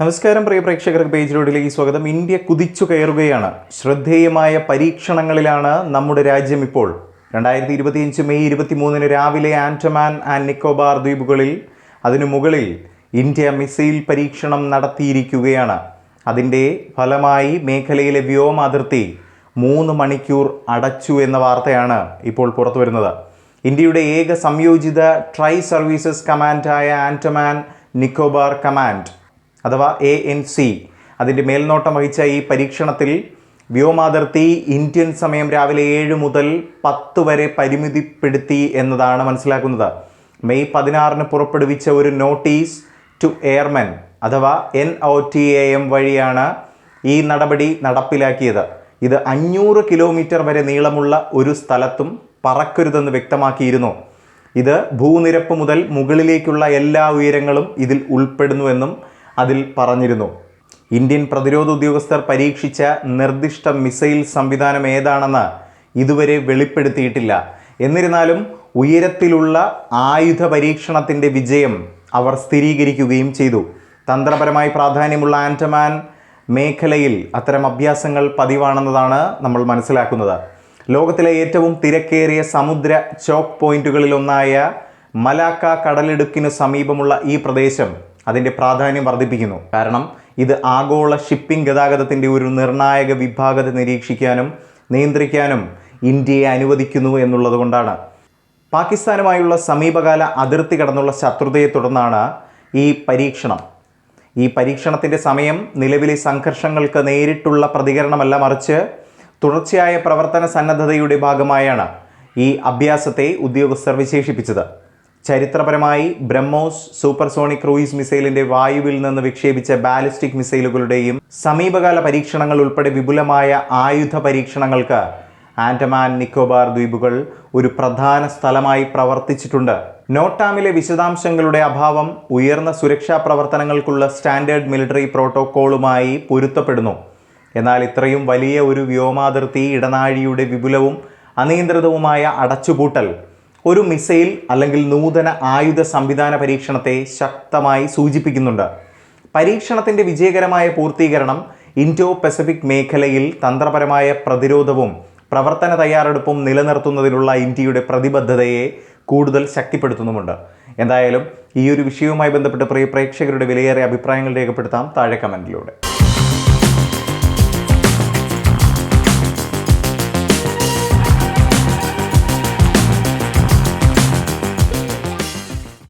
നമസ്കാരം പ്രിയ പ്രേക്ഷകർക്ക് റോഡിലേക്ക് സ്വാഗതം. ഇന്ത്യ കുതിച്ചു കയറുകയാണ്. ശ്രദ്ധേയമായ പരീക്ഷണങ്ങളിലാണ് നമ്മുടെ രാജ്യം ഇപ്പോൾ. രണ്ടായിരത്തി ഇരുപത്തിയഞ്ച് മെയ് ഇരുപത്തിമൂന്നിന് രാവിലെ ആൻഡമാൻ ആൻഡ് നിക്കോബാർ ദ്വീപുകളിൽ അതിനു മുകളിൽ ഇന്ത്യ മിസൈൽ പരീക്ഷണം നടത്തിയിരിക്കുകയാണ്. അതിന്റെ ഫലമായി മേഖലയിലെ വ്യോമ അതിർത്തി മൂന്ന് മണിക്കൂർ അടച്ചു എന്ന വാർത്തയാണ് ഇപ്പോൾ പുറത്തു വരുന്നത്. ഇന്ത്യയുടെ ഏക സംയോജിത ട്രൈ സർവീസസ് കമാൻഡായ ആൻഡമാൻ നിക്കോബാർ കമാൻഡ് അഥവാ എ എൻ സി അതിന്റെ മേൽനോട്ടം വഹിച്ച ഈ പരീക്ഷണത്തിൽ വ്യോമാതിർത്തി ഇന്ത്യൻ സമയം രാവിലെ ഏഴ് മുതൽ പത്ത് വരെ പരിമിതിപ്പെടുത്തി എന്നതാണ് മനസ്സിലാക്കുന്നത്. മെയ് പതിനാറിന് പുറപ്പെടുവിച്ച ഒരു നോട്ടീസ് ടു എയർമെൻ അഥവാ N O T A M വഴിയാണ് ഈ നടപടി നടപ്പിലാക്കിയത്. ഇത് അഞ്ഞൂറ് കിലോമീറ്റർ വരെ നീളമുള്ള ഒരു സ്ഥലത്തും പറക്കരുതെന്ന് വ്യക്തമാക്കിയിരുന്നു. ഇത് ഭൂനിരപ്പ് മുതൽ മുകളിലേക്കുള്ള എല്ലാ ഉയരങ്ങളും ഇതിൽ ഉൾപ്പെടുന്നുവെന്നും അതിൽ പറഞ്ഞിരുന്നു. ഇന്ത്യൻ പ്രതിരോധ ഉദ്യോഗസ്ഥർ പരീക്ഷിച്ച നിർദ്ദിഷ്ട മിസൈൽ സംവിധാനം ഏതാണെന്ന് ഇതുവരെ വെളിപ്പെടുത്തിയിട്ടില്ല. എന്നിരുന്നാലും ഉയരത്തിലുള്ള ആയുധ പരീക്ഷണത്തിന്റെ വിജയം അവർ സ്ഥിരീകരിക്കുകയും ചെയ്തു. തന്ത്രപരമായി പ്രാധാന്യമുള്ള ആൻഡമാൻ മേഖലയിൽ അത്തരം അഭ്യാസങ്ങൾ പതിവാണെന്നതാണ് നമ്മൾ മനസ്സിലാക്കുന്നത്. ലോകത്തിലെ ഏറ്റവും തിരക്കേറിയ സമുദ്ര ചോക്ക് പോയിന്റുകളിലൊന്നായ മലാക്ക കടലിടുക്കിന് സമീപമുള്ള ഈ പ്രദേശം അതിന്റെ പ്രാധാന്യം വർദ്ധിപ്പിക്കുന്നു. കാരണം ഇത് ആഗോള ഷിപ്പിംഗ് ഗതാഗതത്തിന്റെ ഒരു നിർണായക വിഭാഗത്തെ നിരീക്ഷിക്കാനും നിയന്ത്രിക്കാനും ഇന്ത്യയെ അനുവദിക്കുന്നു എന്നുള്ളത് കൊണ്ടാണ്. പാകിസ്ഥാനുമായുള്ള സമീപകാല അതിർത്തി കടന്നുള്ള ശത്രുതയെ തുടർന്നാണ് ഈ പരീക്ഷണം. ഈ പരീക്ഷണത്തിന്റെ സമയം നിലവിലെ സംഘർഷങ്ങൾക്ക് നേരിട്ടുള്ള പ്രതികരണമല്ല മറിച്ച് തുടർച്ചയായ പ്രവർത്തന സന്നദ്ധതയുടെ ഭാഗമായാണ് ഈ അഭ്യാസത്തെ ഉദ്യോഗസ്ഥർ വിശേഷിപ്പിച്ചത്. ചരിത്രപരമായി ബ്രഹ്മോസ് സൂപ്പർസോണിക് ക്രൂയിസ് മിസൈലിന്റെ വായുവിൽ നിന്ന് വിക്ഷേപിച്ച ബാലിസ്റ്റിക് മിസൈലുകളുടെയും സമീപകാല പരീക്ഷണങ്ങൾ ഉൾപ്പെടെ വിപുലമായ ആയുധ പരീക്ഷണങ്ങൾക്ക് ആൻഡമാൻ നിക്കോബാർ ദ്വീപുകൾ ഒരു പ്രധാന സ്ഥലമായി പ്രവർത്തിച്ചിട്ടുണ്ട്. നോട്ടാമിലെ വിശദാംശങ്ങളുടെ അഭാവം ഉയർന്ന സുരക്ഷാ പ്രവർത്തനങ്ങൾക്കുള്ള സ്റ്റാൻഡേർഡ് മിലിറ്ററി പ്രോട്ടോക്കോളുമായി പൊരുത്തപ്പെടുന്നു. എന്നാൽ ഇത്രയും വലിയ ഒരു വ്യോമാതിർത്തി ഇടനാഴിയുടെ വിപുലവും അനിയന്ത്രിതവുമായ അടച്ചുപൂട്ടൽ ഒരു മിസൈൽ അല്ലെങ്കിൽ നൂതന ആയുധ സംവിധാന പരീക്ഷണത്തെ ശക്തമായി സൂചിപ്പിക്കുന്നുണ്ട്. പരീക്ഷണത്തിന്റെ വിജയകരമായ പൂർത്തീകരണം ഇൻഡോ പസഫിക് മേഖലയിൽ തന്ത്രപരമായ പ്രതിരോധവും പ്രവർത്തന തയ്യാറെടുപ്പും നിലനിർത്തുന്നതിനുള്ള ഇന്ത്യയുടെ പ്രതിബദ്ധതയെ കൂടുതൽ ശക്തിപ്പെടുത്തുന്നുമുണ്ട്. എന്തായാലും ഈ ഒരു വിഷയവുമായി ബന്ധപ്പെട്ട് പ്രിയ പ്രേക്ഷകരുടെ വിലയേറിയ അഭിപ്രായങ്ങൾ രേഖപ്പെടുത്താം. താഴെ കമന്റിലൂടെ